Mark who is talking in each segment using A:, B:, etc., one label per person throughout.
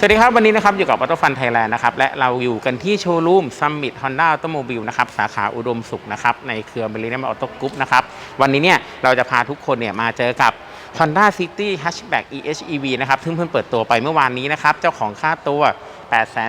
A: สวัสดีครับ วันนี้นะครับ อยู่กับ Auto Fun Thailand นะครับ และเราอยู่กันที่โชว์รูม Summit Honda Automobile นะครับ สาขาอุดมสุขนะครับ ในเครือ Millennium Auto Group นะครับ วันนี้เนี่ยเราจะพาทุกคนเนี่ยมาเจอกับ Honda City Hatchback EHEV นะครับซึ่งเพิ่งเปิดตัวไปเมื่อวานนี้นะครับ เจ้าของค่าตัว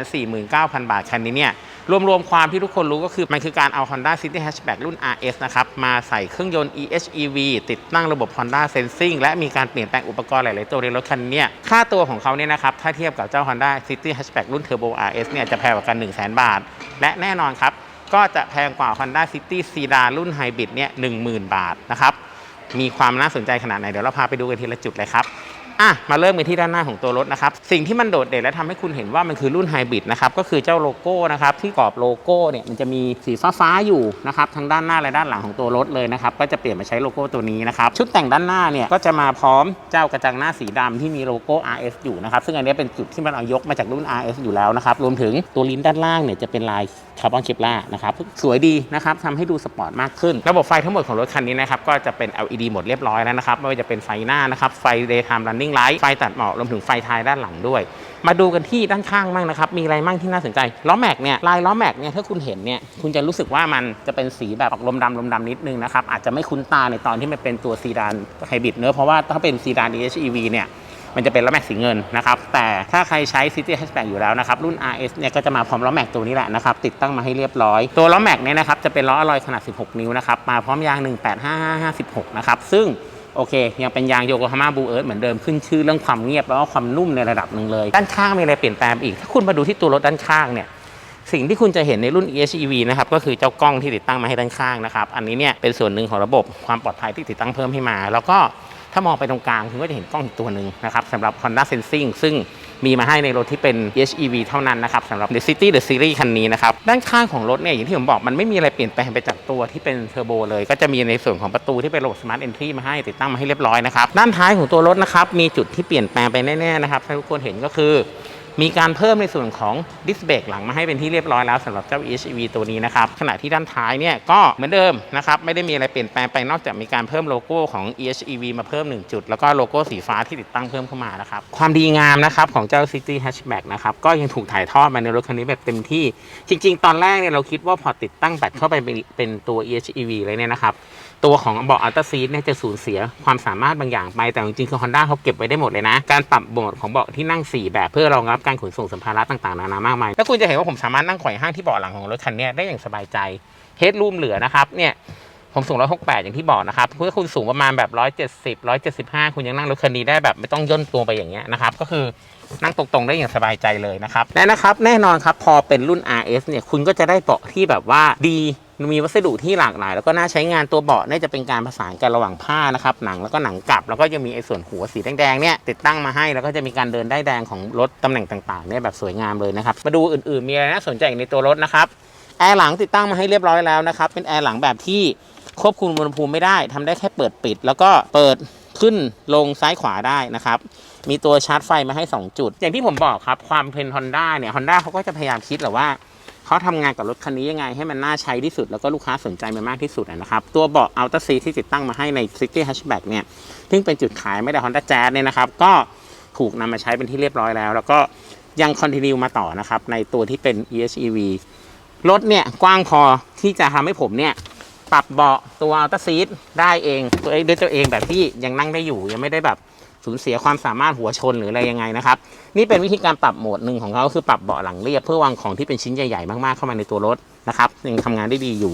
A: 849,000 บาท คันนี้เนี่ย รวมๆความที่ทุกคนรู้ก็คือ มันคือการเอา Honda City Hatchback รุ่น RS นะครับ มาใส่เครื่องยนต์ EHEV ติดตั้งระบบ Honda Sensing และมีการเปลี่ยนแปลงอุปกรณ์หลาย ๆ ตัวในรถคันนี้ค่าตัวของเขาเนี่ยนะครับ ถ้าเทียบกับเจ้า Honda City Hatchback รุ่น Turbo RS เนี่ยจะแพงกว่ากัน 100,000 บาท และแน่นอนครับก็จะแพงกว่า Honda City Sedan รุ่น Hybrid เนี่ย10,000 บาทนะครับมีความน่าสนใจขนาดไหนเดี๋ยวเราพาไปดูกันทีละจุดเลยครับ อะมาเริ่มกันที่ด้านหน้าของตัวรถนะครับ สิ่งที่มันโดดเด่นและทำให้คุณเห็นว่ามันคือรุ่นไฮบริดนะครับก็คือเจ้าโลโก้นะครับที่กรอบโลโก้เนี่ยมันจะมีสีฟ้าๆอยู่นะครับทั้งด้านหน้าและด้านหลังของตัวรถเลยนะครับก็จะเปลี่ยนมาใช้โลโก้ตัวนี้นะครับชุดแต่งด้านหน้าเนี่ยก็จะมาพร้อมเจ้ากระจังหน้าสีดำที่มีโลโก้ RS อยู่นะครับซึ่งอันนี้เป็นจุดที่มันเอายกมาจากรุ่น RS อยู่แล้วนะครับรวมถึงตัวลิ้นด้านล่างเนี่ยจะเป็นลายคาร์บอนเคปลานะครับสวยดีนะครับทำให้ดูสปอร์ตมากขึ้น ระบบไฟทั้งหมดของรถคันนี้นะครับก็จะเป็น LED หมดเรียบร้อยแล้วนะครับไม่ว่าจะเป็นไฟหน้านะครับไฟ daytime running light ไฟตัดหมอกรวมถึงไฟท้ายด้านหลังด้วย มาดูกันที่ด้านข้างบ้างนะครับ มีอะไรบ้างที่น่าสนใจล้อแม็กเนี่ยลายล้อแม็กเนี่ยถ้าคุณเห็นเนี่ยคุณจะรู้สึกว่ามันจะเป็นสีแบบออกลมดำลมดำนิดนึงนะครับอาจจะไม่คุ้นตาในตอนที่มันเป็นตัวซีดานไฮบริดเนอะเพราะว่าถ้าเป็นซีดาน EHEV เนี่ยมันจะเป็นล้อแม็กสีเงินนะครับ แต่ถ้าใครใช้ City Hatchback อยู่แล้วนะครับ รุ่น RS เนี่ยก็จะมาพร้อมล้อแม็กตัวนี้แหละนะครับ ติดตั้งมาให้เรียบร้อย ตัวล้อแม็กเนี่ยนะครับ จะเป็นล้ออลลอยขนาด 16 นิ้วนะครับ มาพร้อมยาง 185556นะครับ ซึ่ง โอเค ยังเป็นยางโยโกฮาม่าบูเอิร์เหมือนเดิมขึ้นชื่อเรื่องความเงียบแล้วก็ความนุ่มในระดับหนึ่งเลย ด้านข้างมีอะไรเปลี่ยนแปลงอีก ถ้าคุณมาดูที่ตัวรถด้านข้างเนี่ยสิ่งที่คุณจะเห็นในรุ่น EHEV นะครับก็คือเจ้ากล้องที่ติดตั้งมาให้ด้านข้างนะครับอันนี้เนี่ยเป็นส่วนหนึ่งของระบบความปลอดภัยที่ติดตั้งเพิ่มให้มา แล้วก็ถ้ามองไปตรงกลางคุณก็จะเห็นกล้องอีกตัวหนึ่งนะครับสำหรับ Honda Sensing ซึ่ง มีมาให้ในรถที่เป็น H E V เท่านั้นนะครับสำหรับ The City The Series คันนี้นะครับ ด้านข้างของรถเนี่ยอย่างที่ผมบอกมันไม่มีอะไรเปลี่ยนแปลงไปจากตัวที่เป็นเทอร์โบเลย ก็จะมีในส่วนของประตูที่เป็นระบบ Smart Entry มาให้ติดตั้งมาให้เรียบร้อยนะครับ ด้านท้ายของตัวรถนะครับมีจุดที่เปลี่ยนแปลงไปแน่ๆนะครับถ้าทุกคนเห็นก็คือ มีการเพิ่มในส่วนของดิสเบรกหลังมาให้เป็นที่เรียบร้อยแล้วสำหรับเจ้า EHEV ตัวนี้นะครับขณะที่ด้านท้ายเนี่ยก็เหมือนเดิมนะครับไม่ได้มีอะไรเปลี่ยนแปลงไปนอกจากมีการเพิ่มโลโก้ของ EHEV มาเพิ่ม 1 จุด แล้วก็โลโก้สีฟ้าที่ติดตั้งเพิ่มเข้ามานะครับความดีงามนะครับของเจ้า City Hatchback นะครับก็ยังถูกถ่ายทอดมาในรถคันนี้แบบเต็มที่ จริง ๆ ตอนแรกเนี่ยเราคิดว่าพอติดตั้งแบตเข้าไปเป็นปนตัว EHEV เลยเนี่ยนะครับ ตัวของเบาะอัลต a ซีทเนี่ยจะสูญเสียความสามารถบางอย่างไป แต่จริงๆคือ Honda เขาเก็บไว้ได้หมดเลยนะ การปรับโหมดของเบาะที่นั่ง 4 แบบเพื่อรองรับการขนส่งสัมภาระต่างๆนานามากมายแล้วคุณจะเห็นว่าผมสามารถนั่งไขว่ห้างที่เบาะหลังของรถคันนี้ได้อย่างสบายใจเฮดรูมเหลือนะครับเนี่ยผมสูง 168 อย่างที่บอกนะครับเพื่อคุณสูงประมาณแบบ 170 175 คุณยังนั่งรถคันนี้ได้แบบไม่ต้องย่นตัวไปอย่างเงี้ยนะครับ ก็คือนั่งตรงๆได้อย่างสบายใจเลยนะครับ และนะครับ แน่นอนครับ พอเป็นรุ่น RS เนี่ย คุณก็จะได้เบาะที่แบบว่าดี มีวัสดุที่หลากหลาย แล้วก็น่าใช้งานตัวเบาะนี่ยจะเป็นการผสานกันระหว่างผ้านะครับหนังแล้วก็หนังกลับ แล้วก็จะมีไอ้ส่วนหัวสีแดงๆเนี่ยติดตั้งมาให้แล้วก็จะมีการเดินได้แดงของรถตำแหน่งต่างๆเนี่ยแบบสวยงามเลยนะครับมาดูอื่นๆมีอะไรน่าสนใจอีกในตัวรถนะครับแอร์หลังติดตั้งมาให้เรียบร้อยแล้วนะครับเป็นแอร์หลังแบบที่ควบคุมอุณหภูมิไม่ได้ทำได้แค่เปิดปิด แล้วก็เปิดขึ้นลงซ้ายขวาได้นะครับ มีตัวชาร์จไฟมาให้ 2 จุด อย่างที่ผมบอกครับ ความเป็น Honda เนี่ย Honda เขาก็จะพยายามคิดแหละว่า เขาทำงานกับรถคันนี้ยังไงให้มันน่าใช้ที่สุด แล้วก็ลูกค้าสนใจมันมากที่สุดนะครับ ตัวเบาะ Ultra Seat ที่ติดตั้งมาให้ใน City Hatchback เนี่ยซึ่งเป็นจุดขายไม่ได้ Honda Jazz เนี่ยนะครับก็ถูกนำมาใช้เป็นที่เรียบร้อยแล้ว แล้วก็ยังคอนติเนียมาต่อนะครับในตัวที่เป็น EHEV รถเนี่ยกว้างพอที่จะทำให้ผมเนี่ยปรับเบาะตัวอัลต a ซีทได้เองตัวเองด้วยตัวเองแบบที่ยังนั่งได้อยู่ยังไม่ได้แบบ สูญเสียความสามารถหัวชนหรืออะไรยังไงนะครับ นี่เป็นวิธีการปรับโหมดหนึ่งของเขาคือปรับเบาะหลังเรียบ เพื่อวางของที่เป็นชิ้นใหญ่ๆ มากๆเข้ามาในตัวรถนะครับยังทำงานได้ดีอยู่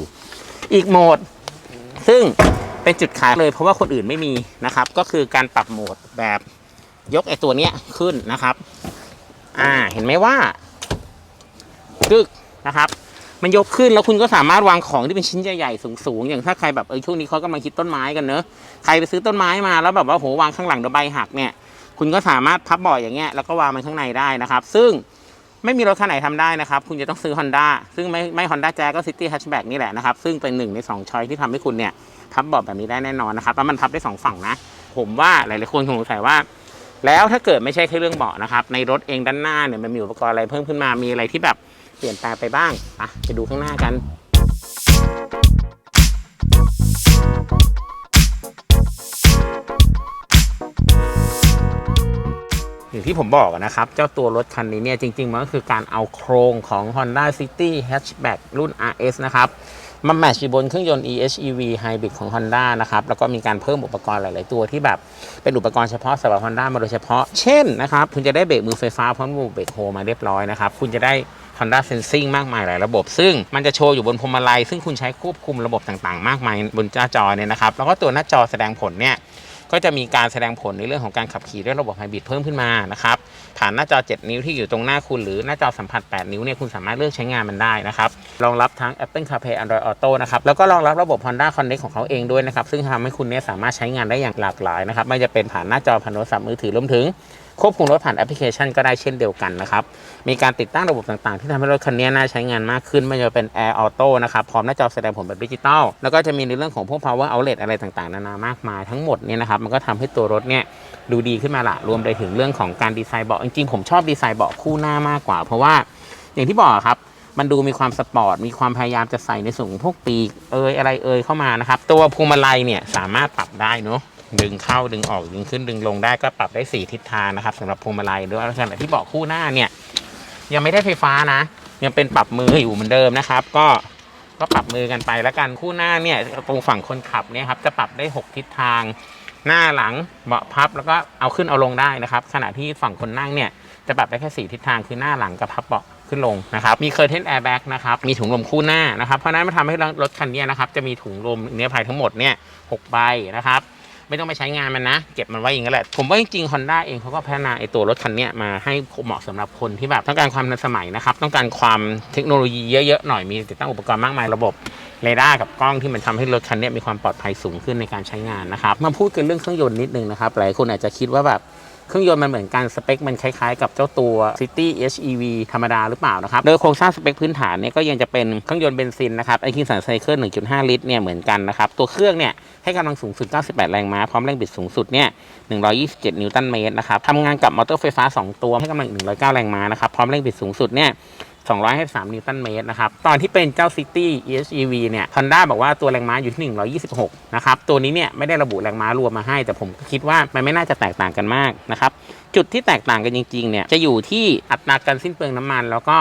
A: อีกโหมด ซึ่งเป็นจุดขายเลยเพราะว่าคนอื่นไม่มีนะครับ ก็คือการปรับโหมดแบบยกไอตัวเนี้ยขึ้นนะครับ อ่าเห็นไหมว่าตึกนะครับ มันยกขึ้นแล้วคุณก็สามารถวางของที่เป็นชิ้นใหญ่ๆสูงๆอย่างถ้าใครแบบเออช่วงนี้เขากำลังคิดต้นไม้กันเนอะใครไปซื้อต้นไม้มาแล้วแบบว่าโหวางข้างหลังเดี๋ยวใบหักเนี่ยคุณก็สามารถพับเบาะอย่างเงี้ยแล้วก็วางมันข้างในได้นะครับ ซึ่งไม่มีรถคันไหนทำได้นะครับ คุณจะต้องซื้อ Honda ซึ่งไม่ไม่ Honda Jazz ก็ City Hatchback นี่แหละนะครับ ซึ่งเป็นหนึ่งใน2ช้อยที่ทำให้คุณเนี่ยพับเบาะแบบนี้ได้แน่นอนนะครับแล้วมันพับได้สองฝั่งนะ ผมว่าหลาย ๆ คนคงสงสัยว่า แล้วถ้าเกิดไม่ใช่แค่เรื่องเบาะนะครับ ในรถเองด้านหน้าเนี่ยมันมีอุปกรณ์อะไรเพิ่มขึ้นมา มีอะไรที่แบบเปลี่ยนแปลงไปบ้างอะไปดูข้างหน้ากันนี่างที่ผมบอกนะครับ เจ้าตัวรถคันนี้เนี่ยจริงๆ มันก็คือการเอาโครงของ Honda City Hatchback รุ่น RS นะครับ มาแมทช์อยู่บนเครื่องยนต์ EHEV Hybrid ของ Honda นะครับ แล้วก็มีการเพิ่มอุปกรณ์หลาย ๆ ตัวที่แบบเป็นอุปกรณ์เฉพาะสำหรับ Honda มาโดยเฉพาะ เช่นนะครับ คุณจะได้เบรกมือไฟฟ้าพร้อมระบบเบรกโฮมาเรียบร้อยนะครับ คุณจะได้ Honda Sensing มากมายหลายระบบ ซึ่งมันจะโชว์อยู่บนพวงมาลัย ซึ่งคุณใช้ควบคุมระบบต่าง ๆ มากมายบนหน้าจอเนี่ยนะครับ แล้วก็ตัวหน้าจอแสดงผลเนี่ยก็จะมีการแสดงผลในเรื่องของการขับขี่ด้วยระบบไฮบริดเพิ่มขึ้นมานะครับผ่านหน้าจอ 7 นิ้วที่อยู่ตรงหน้าคุณหรือหน้าจอสัมผัส 8 นิ้วเนี่ยคุณสามารถเลือกใช้งานมันได้นะครับ รองรับทั้ง Apple CarPlay Android Auto นะครับ แล้วก็รองรับระบบ Honda Connect ของเขาเองด้วยนะครับ ซึ่งทำให้คุณเนี่ยสามารถใช้งานได้อย่างหลากหลายนะครับ ไม่จะเป็นผ่านหน้าจอผ่านโทรศัพท์มือถือรวมถึงควบคุมรถผ่านแอปพลิเคชันก็ได้เช่นเดียวกันนะครับ มีการติดตั้งระบบต่างๆ ที่ทำให้รถคันนี้น่าใช้งานมากขึ้น ไม่ว่าจะเป็น Air Auto นะครับ พร้อมหน้าจอแสดงผลแบบดิจิตอล แล้วก็จะมีในเรื่องของพวก power outlet อะไรต่างๆ นานามากมาย ทั้งหมดเนี่ยนะครับ มันก็ทำให้ตัวรถเนี่ยดูดีขึ้นมาละ รวมไปถึงเรื่องของการดีไซน์เบาะ จริงๆ ผมชอบดีไซน์เบาะคู่หน้ามากกว่า เพราะว่าอย่างที่บอกครับ มันดูมีความสปอร์ต มีความพยายามจะใส่ในส่วนของพวกปีกเอยอะไรเอยเข้ามานะครับ ตัวพวงมาลัยเนี่ยสามารถปรับได้เนาะดึงเข้าดึงออกดึงขึ้นดึงลงได้ก็ปรับได้ 4 ทิศทางนะครับสำหรับพวงมาลัยด้วยขณะที่เบาะคู่หน้าเนี่ย ยังไม่ได้ไฟฟ้านะ ยังเป็นปรับมืออยู่เหมือนเดิมนะครับ ก็ก็ปรับมือกันไปแล้วกันคู่หน้าเนี่ยตรงฝั่งคนขับเนี่ยครับจะปรับได้ 6 ทิศทาง หน้าหลังเบาะพับแล้วก็เอาขึ้นเอาลงได้นะครับ ขณะที่ฝั่งคนนั่งเนี่ย จะปรับได้แค่ 4 ทิศทางคือหน้าหลังกับพับเบาะขึ้นลงนะครับมีเคอร์เทนแอร์แบ็กนะครับมีถุงลมคู่หน้านะครับเพราะนั้นมันทำให้รถคันนี้นะครับจะมีถุงลมเนื้อภัยทั้งหมดเนี่ยหกใบนะครับไม่ต้องไปใช้งานมันนะ เก็บมันไว้อย่างนั้นแหละ ผมว่าจริงๆ Honda เองเขาก็พัฒนาไอตัวรถคันนี้มาให้เหมาะสำหรับคนที่แบบต้องการความทันสมัยนะครับ ต้องการความเทคโนโลยีเยอะๆ หน่อย มีติดตั้งอุปกรณ์มากมายระบบเรดาร์กับกล้องที่มันทำให้รถคันนี้มีความปลอดภัยสูงขึ้นในการใช้งานนะครับ มาพูดกันเรื่องเครื่องยนต์นิดนึงนะครับ หลายคนอาจจะคิดว่าแบบ เครื่องยนต์มันเหมือนกันสเปคมันคล้ายๆ กับเจ้าตัว City HEV ธรรมดาหรือเปล่านะครับ โดยโครงสร้างสเปคพื้นฐานเนี่ยก็ยังจะเป็นเครื่องยนต์เบนซินนะครับไอคินสันไซเคิล1.5 ลิตรเนี่ยเหมือนกันนะครับ ตัวเครื่องเนี่ยให้กำลังสูงสุด 98 แรงม้า พร้อมแรงบิดสูงสุดเนี่ย 127 นิวตันเมตรนะครับทำงานกับมอเตอร์ไฟฟ้า 2 ตัวให้กำลัง 109 แรงม้านะครับ พร้อมแรงบิดสูงสุดเนี่ย 253 นิวตันเมตรนะครับ ตอนที่เป็นเจ้า City EHEV เนี่ย Honda บอกว่าตัวแรงม้าอยู่ที่ 126 นะครับ ตัวนี้เนี่ยไม่ได้ระบุแรงม้ารวมมาให้ แต่ผมคิดว่ามันไม่น่าจะแตกต่างกันมากนะครับ จุดที่แตกต่างกันจริงๆ เนี่ย จะอยู่ที่อัตราการสิ้นเปลืองน้ำมัน แล้วก็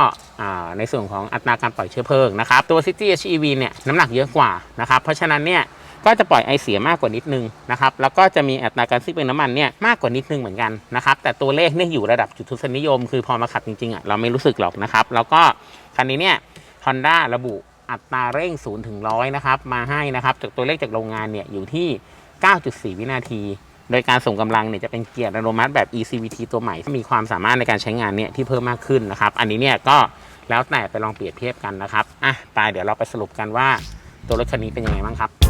A: ในส่วนของอัตราการปล่อยเชื้อเพลิงนะครับ ตัว City HEV เนี่ยน้ำหนักเยอะกว่านะครับ เพราะฉะนั้นเนี่ย ก็จะปล่อยไอเสียมากกว่านิดนึงนะครับแล้วก็จะมีอัตราการสิ้นเปลืองน้ำมันเนี่ยมากกว่านิดนึงเหมือนกันนะครับแต่ตัวเลขเนี่ยอยู่ระดับจุดทศนิยม คือพอมาขับจริงๆอะเราไม่รู้สึกหรอกนะครับแล้วก็คันนี้เนี่ย Honda ระบุอัตราเร่ง0ถึง100นะครับมาให้นะครับจากตัวเลขจากโรงงานเนี่ยอยู่ที่ 9.4 วินาที โดยการส่งกำลังเนี่ยจะเป็นเกียร์อัตโนมัติแบบ ECVT ตัวใหม่ที่มีความสามารถในการใช้งานเนี่ยที่เพิ่มมากขึ้นนะครับ อันนี้เนี่ยก็แล้วแต่ไปลองเปรียบเทียบกันนะครับอะไปเดี๋ยวเราไปสรุปกันว่าตัวรถคันนี้เป็นยังไงบ้างครับ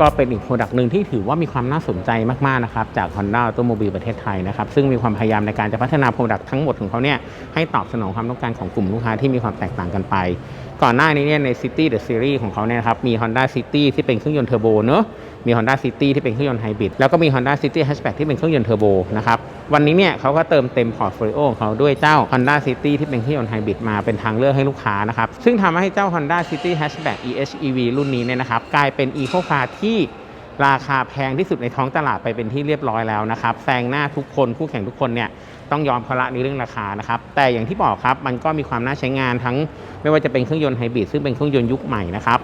A: ก็เป็นอีกโปรดักต์หนึ่งที่ถือว่ามีความน่าสนใจมากๆนะครับจาก Honda Automobile ประเทศไทยนะครับซึ่งมีความพยายามในการจะพัฒนาโปรดักต์ทั้งหมดของเขาเนี่ยให้ตอบสนองความต้องการของกลุ่มลูกค้าที่มีความแตกต่างกันไป ก่อนหน้านี้เนี่ยใน City The Series ของเขาเนี่ยครับมี Honda City ที่เป็นเครื่องยนต์เทอร์โบเนอะ มี Honda City ที่เป็นเครื่องยนต์ไฮบริดแล้วก็มี Honda City Hatchback ที่เป็นเครื่องยนต์เทอร์โบนะครับวันนี้เนี่ยเขาก็เติมเต็มพอร์ตโฟลิโอของเขาด้วยเจ้า Honda City ที่เป็นเครื่องยนต์ไฮบริดมาเป็นทางเลือกให้ลูกค้านะครับซึ่งทำให้เจ้า Honda City Hatchback EHEV รุ่นนี้เนี่ยนะครับกลายเป็น Eco Car ที่ราคาแพงที่สุดในท้องตลาดไปเป็นที่เรียบร้อยแล้วนะครับแซงหน้าทุกคนคู่แข่งทุกคนเนี่ยต้องยอมเขาละในเรื่องราคานะครับแต่อย่างที่บอกครับมันก็มีความน่าใช้งานทั้ง ไม่ว่าจะเป็นเครื่องยนต์ไฮบริดซึ่งเป็นเครื่องยนต์ยุคใหม่นะครับ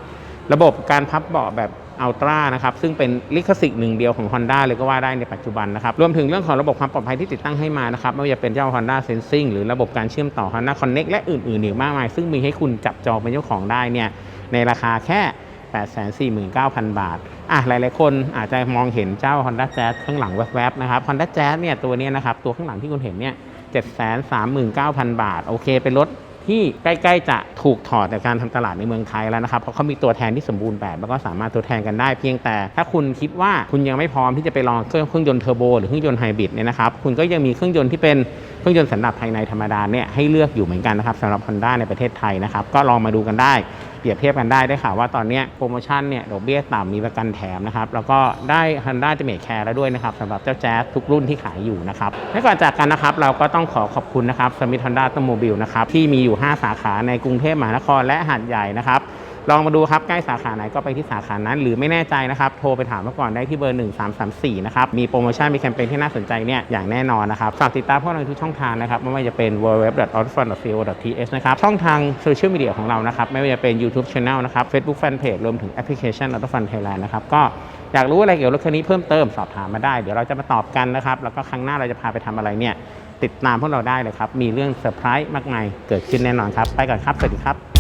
A: ระบบการพับเบาะแบบ อัลตร้านะครับซึ่งเป็นลิขสิทธิ์หนึ่งเดียวของ Honda เลยก็ว่าได้ในปัจจุบันนะครับรวมถึงเรื่องของระบบความปลอดภัยที่ติดตั้งให้มานะครับไม่ว่าจะเป็นเจ้า Honda Sensing หรือระบบการเชื่อมต่อ Honda Connect และอื่นๆอีกมากมาย ซึ่งมีให้คุณจับจองเป็นเจ้าของได้เนี่ยในราคาแค่849,000 บาท อะ หลาย ๆ คนอาจจะมองเห็นเจ้า Honda Jazz ข้างหลังแวบ ๆ นะครับ Honda Jazz เนี่ย ตัวนี้นะครับ ตัวข้างหลังที่คุณเห็นเนี่ย 739,000 บาท โอเค เป็นรถ ที่ใกล้ๆจะถูกถอดจากการทำตลาดในเมืองไทยแล้วนะครับ เพราะเขามีตัวแทนที่สมบูรณ์แบบ แล้วก็สามารถตัวแทนกันได้เพียงแต่ ถ้าคุณคิดว่าคุณยังไม่พร้อมที่จะไปลองเครื่องเครื่องยนต์เทอร์โบหรือเครื่องยนต์ไฮบริดเนี่ยนะครับคุณก็ยังมีเครื่องยนต์ที่เป็น เครื่องยนต์สันดาปภายในธรรมดาเนี่ยให้เลือกอยู่เหมือนกันนะครับสำหรับ Honda ในประเทศไทยนะครับก็ลองมาดูกันได้เปรียบเทียบกันได้ได้ข่าวว่าตอนนี้โปรโมชั่นเนี่ยดอกเบี้ยต่ำมีประกันแถมนะครับแล้วก็ได้ Honda จะเมทแคร์แล้วด้วยนะครับสำหรับเจ้าแจ๊สทุกรุ่นที่ขายอยู่นะครับและก่อนจากกันนะครับเราก็ต้องขอขอบคุณนะครับสมิธ Honda ต o โมบิลนะครับที่มีอยู่ 5 สาขาในกรุงเทพมหานครและหาดใหญ่นะครับ ลองมาดูครับใกล้สาขาไหนก็ไปที่สาขานั้น หรือไม่แน่ใจนะครับ โทรไปถามมาก่อนได้ที่เบอร์ 1334 นะครับ มีโปรโมชั่นมีแคมเปญที่น่าสนใจเนี่ยอย่างแน่นอนนะครับฝากติดตามพวกเราในทุกช่องทางนะครับ ไม่ว่าจะเป็น www.autofund.co.th นะครับช่องทางโซเชียลมีเดียของเรานะครับไม่ว่าจะเป็น YouTube Channel นะครับ Facebook Fanpage รวมถึงแอปพลิเคชัน AutoFund Thailand นะครับก็อยากรู้อะไรเกี่ยวกับรถคันนี้เพิ่มเติมสอบถามมาได้เดี๋ยวเราจะมาตอบกันนะครับแล้วก็ครั้งหน้าเราจะพาไปทำอะไรเนี่ยติดตามพวกเราได้เลยครับมีเรื่องเซอร์ไพรส์มากมายเกิดขึ้นแน่นอนครับไปก่อนครับสวัสดีครับ